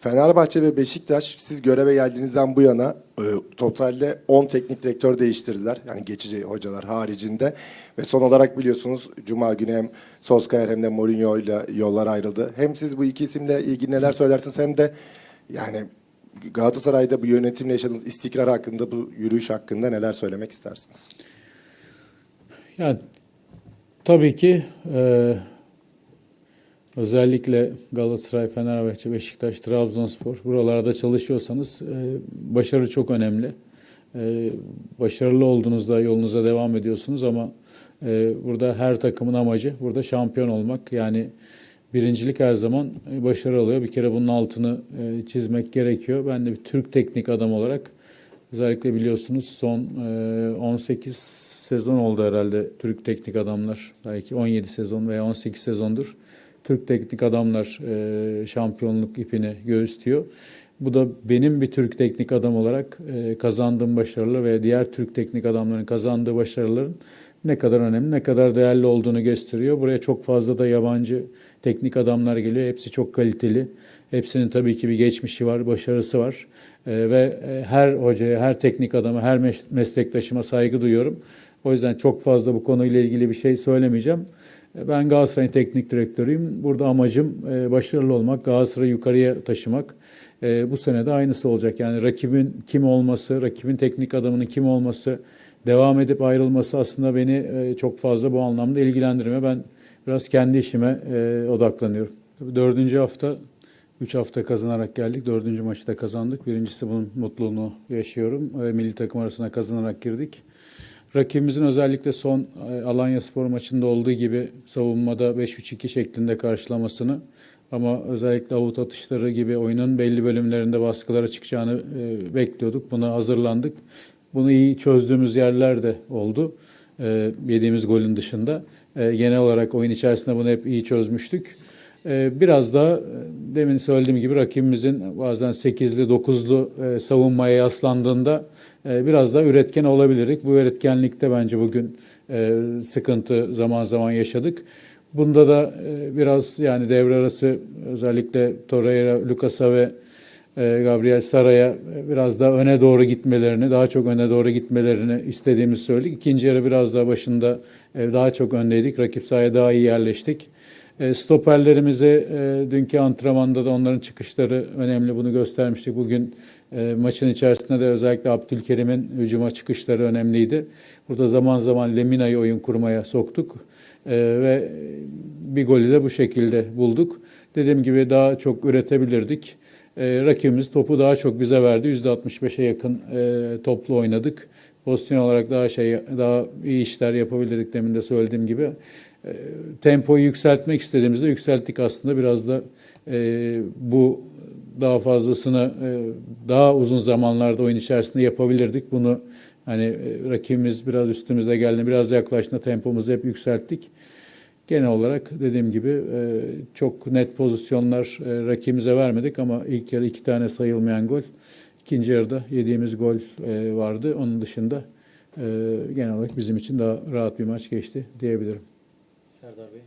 Fenerbahçe ve Beşiktaş siz göreve geldiğinizden bu yana e, totalde 10 teknik direktör değiştirdiler. Yani geçici hocalar haricinde. Ve son olarak biliyorsunuz Cuma günü hem Solskjaer hem de Mourinho ile yollar ayrıldı. Hem siz bu iki isimle ilgili neler söylersiniz hem de yani Galatasaray'da bu yönetimle yaşadığınız istikrar hakkında, bu yürüyüş hakkında neler söylemek istersiniz? Yani tabii ki e, özellikle Galatasaray, Fenerbahçe, Beşiktaş, Trabzonspor buralarda çalışıyorsanız e, başarı çok önemli. E, başarılı olduğunuzda yolunuza devam ediyorsunuz ama e, burada her takımın amacı burada şampiyon olmak. Yani birincilik her zaman başarı oluyor. Bir kere bunun altını çizmek gerekiyor. Ben de bir Türk teknik adam olarak özellikle biliyorsunuz son e, 18 sezon oldu herhalde Türk teknik adamlar. Belki 17 sezon veya 18 sezondur. Türk teknik adamlar e, şampiyonluk ipini göğüslüyor. Bu da benim bir Türk teknik adam olarak e, kazandığım başarılar ve diğer Türk teknik adamların kazandığı başarıların ne kadar önemli, ne kadar değerli olduğunu gösteriyor. Buraya çok fazla da yabancı teknik adamlar geliyor. Hepsi çok kaliteli. Hepsinin tabii ki bir geçmişi var, başarısı var. E, ve e, her hocaya, her teknik adama, her mes- meslektaşıma saygı duyuyorum. O yüzden çok fazla bu konuyla ilgili bir şey söylemeyeceğim. E, Ben Galatasaray'ın teknik direktörüyüm. Burada amacım e, başarılı olmak, Galatasaray'ı yukarıya taşımak. E, Bu sene de aynısı olacak. Yani rakibin kim olması, rakibin teknik adamının kim olması, devam edip ayrılması aslında beni çok fazla bu anlamda ilgilendirmiyor. Ben biraz kendi işime odaklanıyorum. Dördüncü hafta, üç hafta kazanarak geldik. Dördüncü maçı da kazandık. Birincisi bunun mutluluğunu yaşıyorum. Milli takım arasına kazanarak girdik. Rakibimizin özellikle son e, Alanya Spor maçında olduğu gibi savunmada 5-3-2 şeklinde karşılamasını ama özellikle avut atışları gibi oyunun belli bölümlerinde baskılara çıkacağını e, bekliyorduk. Buna hazırlandık. Bunu iyi çözdüğümüz yerler de oldu. E, yediğimiz golün dışında. Genel olarak oyun içerisinde bunu hep iyi çözmüştük. E, biraz da e, demin söylediğim gibi rakibimizin bazen 8'li 9'lu e, savunmaya yaslandığında e, biraz daha üretken olabilirik. Bu üretkenlikte bence bugün sıkıntı zaman zaman yaşadık. Bunda da biraz yani devre arası özellikle Torreira, Lucas'a ve Gabriel Sara'ya biraz daha öne doğru gitmelerini, daha çok öne doğru gitmelerini istediğimizi söyledik. İkinci yarı biraz daha başında daha çok öndeydik. Rakip sahaya daha iyi yerleştik. E, Stoperlerimizi e, dünkü antrenmanda da onların çıkışları önemli. Bunu göstermiştik. Bugün e, maçın içerisinde de özellikle Abdülkerim'in hücuma çıkışları önemliydi. Burada zaman zaman Lemina'yı oyun kurmaya soktuk. Ve bir golü de bu şekilde bulduk. Dediğim gibi daha çok üretebilirdik. Rakibimiz topu daha çok bize verdi. %65'e yakın toplu oynadık. Pozisyon olarak daha şey daha iyi işler yapabilirdik demin de söylediğim gibi. E, tempoyu yükseltmek istediğimizde yükselttik aslında biraz da e, bu daha fazlasını e, daha uzun zamanlarda oyun içerisinde yapabilirdik. Bunu hani e, rakibimiz biraz üstümüze geldi, biraz yaklaştığında tempomuzu hep yükselttik. Genel olarak dediğim gibi e, çok net pozisyonlar e, rakibimize vermedik ama ilk yarı iki tane sayılmayan gol. İkinci yarıda yediğimiz gol e, vardı. Onun dışında e, genel olarak bizim için daha rahat bir maç geçti diyebilirim. Serdar Bey.